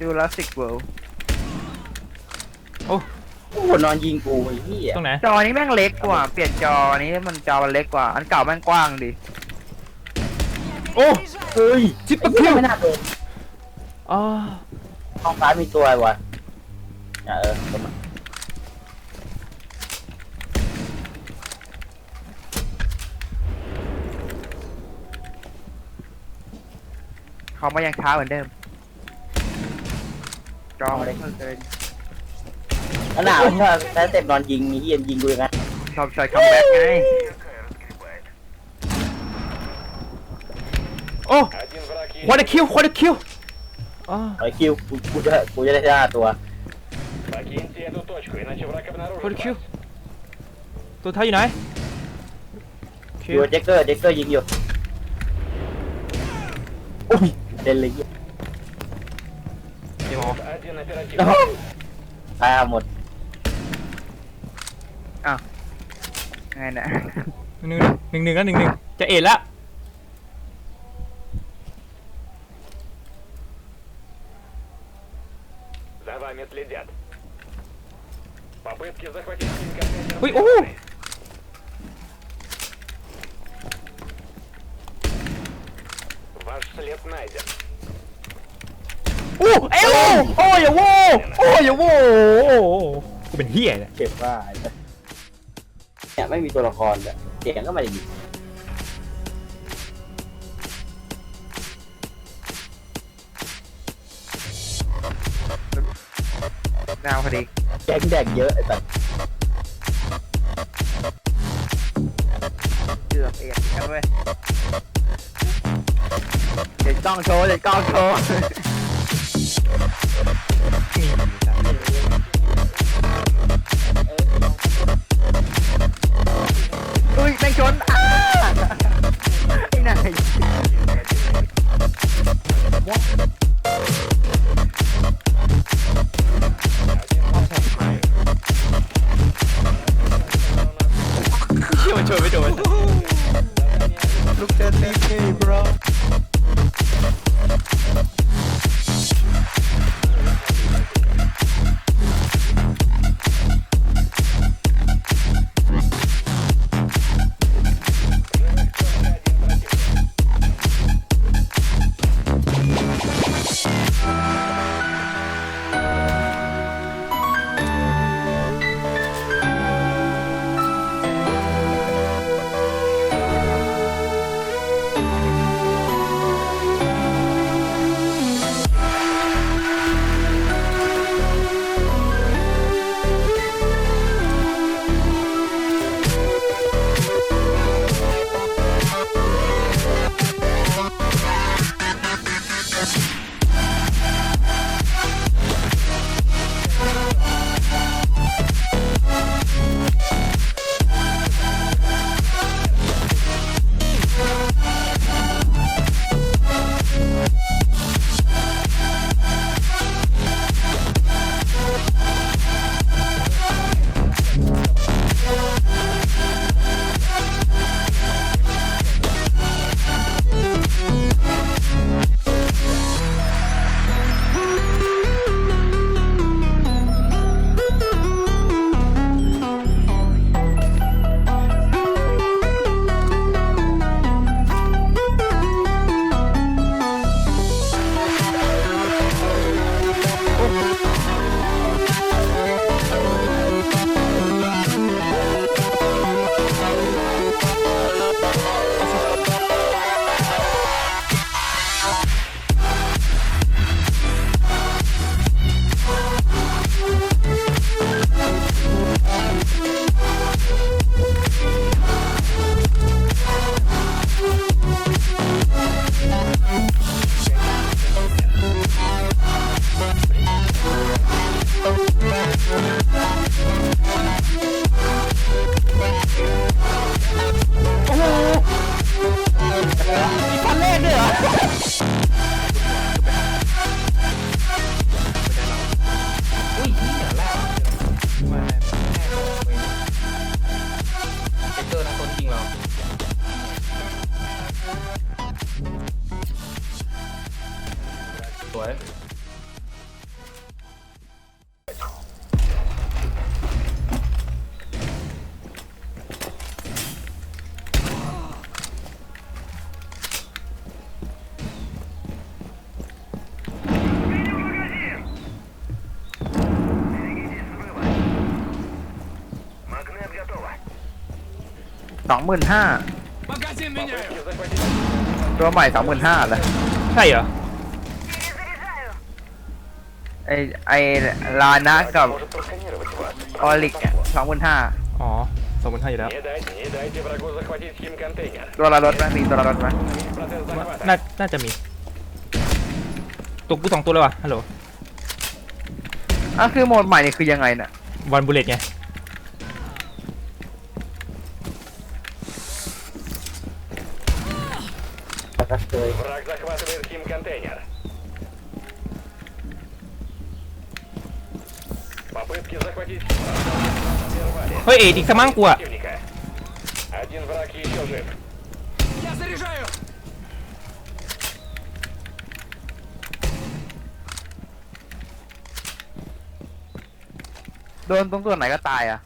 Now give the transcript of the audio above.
จูราสสิกเวิลด์โอ้โหนอนยิงกูไอ้เหี้ยตรงไหนจอนี้แม่งเล็กกว่า เปลี่ยนจอนี้มันจอมันเล็กกว่า อันเก่าแม่งกว้างดิ โอ้เฮ้ยชิปไอ้เปอร์เหี้คิยวไม่น่าโดนอ๋อท้องฟ้ามีตัววะอะเออลงมาเขามายังช้าเหมือนเดิม จอมันเล็กเกิน แล้วหนาวถ้าถ้าเต็มนอนยิงไอ้เหี้ยยิงกูยังไง ชอบชอยคัมแบ็กไง โอ้ what a kill what a kill อ๋อ ไอ้คิวกูกูจะกูจะได้ห้าตัว Покиньте эту точку, иначе враг обнаружит what a вас. kill ตัวท้ายอยู่ไหน อยู่กับเจคเกอร์เจคเกอร์ยิงอยู่อุ้ยเด่นเลยเหี้ย พี่โมตาหมดอ้าวไงนะหนึ่งหนึ่งหนึ่งก็หนึ่งหนึ่งจะเอ็ดละอุ้ยโอ้ อ้เอ้ยโอ้โอ้อย่าโว้โอ้อย่าโว้โอ้กูเป็นเฮียเนี่ยเจ็บว่าไอ้สัสเนี่ยไม่มีตัวละครแบบเสียงก็ไม่ได้ยินดาวพอดีแจ็คแดกเยอะไอ้สัสเกือบเอ็ดกันเว้ยเด็ดกล้องโชว์เด็ดกล้องโชว์ อุ้ สองหมื่นห้าตัวใหม่สองหมื่นห้าเลยใช่เหรอ ไอไอลานะกับออลิกสองหมื่นห้าอ๋อสองหมื่นห้าอยู่แล้ว ตัวละรถไหมมีตัวละรถไหมน่าน่าจะมี ตัวกูสองตัวเลยวะฮัลโหลอะคือโหมดใหม่นี่คือยังไงน่ะวันบุเลตไง แล้วก็เคย Враг захватывает химконтейнер. Попытки захватить Прервали. เฮ้ยเอ็ดอีกสักมั่งกูอะ противника. Один враг еще жив. โดนตรงส่วนไหนก็ตายอ่ะ